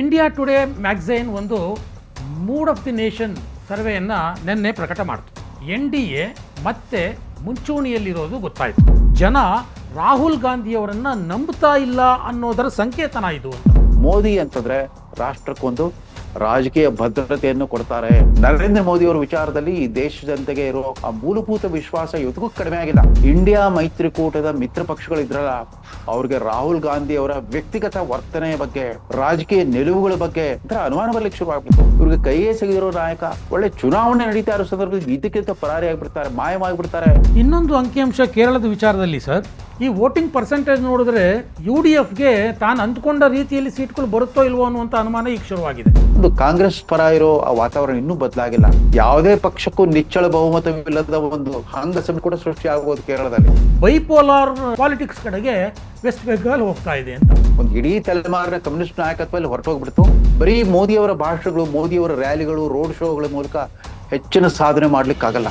India Today magazine ಒಂದು mood of the nation ಸರ್ವೆಯನ್ನು ನಿನ್ನೆ ಪ್ರಕಟ ಮಾಡಿತು. ಎನ್ ಡಿ ಎ ಮತ್ತೆ ಮುಂಚೂಣಿಯಲ್ಲಿರೋದು ಗೊತ್ತಾಯಿತು. ಜನ ರಾಹುಲ್ ಗಾಂಧಿಯವರನ್ನು ನಂಬ್ತಾ ಇಲ್ಲ ಅನ್ನೋದರ ಸಂಕೇತನ ಇದು ಮೋದಿ ಅಂತಂದ್ರೆ ರಾಷ್ಟ್ರಕ್ಕೊಂದು ರಾಜಕೀಯ ಭದ್ರತೆಯನ್ನು ಕೊಡ್ತಾರೆ. ನರೇಂದ್ರ ಮೋದಿ ಅವರ ವಿಚಾರದಲ್ಲಿ ಈ ದೇಶ ಜನತೆಗೆ ಇರೋ ಆ ಮೂಲಭೂತ ವಿಶ್ವಾಸ ಇವತ್ತಿಗೂ ಕಡಿಮೆ ಆಗಿಲ್ಲ. ಇಂಡಿಯಾ ಮೈತ್ರಿಕೂಟದ ಮಿತ್ರ ಪಕ್ಷಗಳು ಇದ್ರಲ್ಲ ಅವ್ರಿಗೆ ರಾಹುಲ್ ಗಾಂಧಿ ಅವರ ವ್ಯಕ್ತಿಗತ ವರ್ತನೆಯ ಬಗ್ಗೆ, ರಾಜಕೀಯ ನಿಲುವುಗಳ ಬಗ್ಗೆ ಒಂಥರ ಅನುಮಾನ ಬರ್ಲಿಕ್ಕೆ ಶುರು ಆಗ್ಬಿಟ್ಟು ಇವ್ರಿಗೆ ಕೈಯೇ ಸಿಗದಿರೋ ನಾಯಕ ಒಳ್ಳೆ ಚುನಾವಣೆ ನಡೀತಾ ಇರೋ ಸಂದರ್ಭದಲ್ಲಿ ಇದಕ್ಕಿಂತ ಪರಾರಿ ಆಗ್ಬಿಡ್ತಾರೆ ಮಾಯವಾಗಿಬಿಡ್ತಾರೆ. ಇನ್ನೊಂದು ಅಂಕಿಅಂಶ ಕೇರಳದ ವಿಚಾರದಲ್ಲಿ ಸರ್. ಈ ವೋಟಿಂಗ್ ಪರ್ಸೆಂಟೇಜ್ ನೋಡಿದ್ರೆ ಯು ಡಿ ಎಫ್ಗೆ ತಾನು ಅಂದ್ಕೊಂಡ ರೀತಿಯಲ್ಲಿ ಸೀಟ್ಗಳು ಬರುತ್ತೋ ಇಲ್ವೋ ಅನ್ನುವಂಥ ಅನುಮಾನ ಈಗ ಶುರುವಾಗಿದೆ. ಒಂದು ಕಾಂಗ್ರೆಸ್ ಪರ ಇರೋ ಆ ವಾತಾವರಣ ಇನ್ನೂ ಬದಲಾಗಿಲ್ಲ. ಯಾವುದೇ ಪಕ್ಷಕ್ಕೂ ನಿಚ್ಚಳ ಬಹುಮತವಿಲ್ಲದ ಒಂದು ಹಂಗಸಮಿ ಕೂಡ ಸೃಷ್ಟಿ ಆಗುವುದು ಕೇರಳದಲ್ಲಿ. ಬೈಪೋಲಾರ್ ಪಾಲಿಟಿಕ್ಸ್ ಕಡೆಗೆ ವೆಸ್ಟ್ ಬೆಂಗಾಲ್ ಹೋಗ್ತಾ ಇದೆ ಅಂತ. ಒಂದು ಇಡೀ ತಲೆಮಾರಿನ ಕಮ್ಯುನಿಸ್ಟ್ ನಾಯಕತ್ವದಲ್ಲಿ ಹೊರಟೋಗ್ಬಿಡ್ತು. ಬರೀ ಮೋದಿಯವರ ಭಾಷಣಗಳು ಮೋದಿಯವರ ರ್ಯಾಲಿಗಳು ರೋಡ್ ಶೋಗಳ ಮೂಲಕ ಹೆಚ್ಚಿನ ಸಾಧನೆ ಮಾಡ್ಲಿಕ್ಕಾಗಲ್ಲ.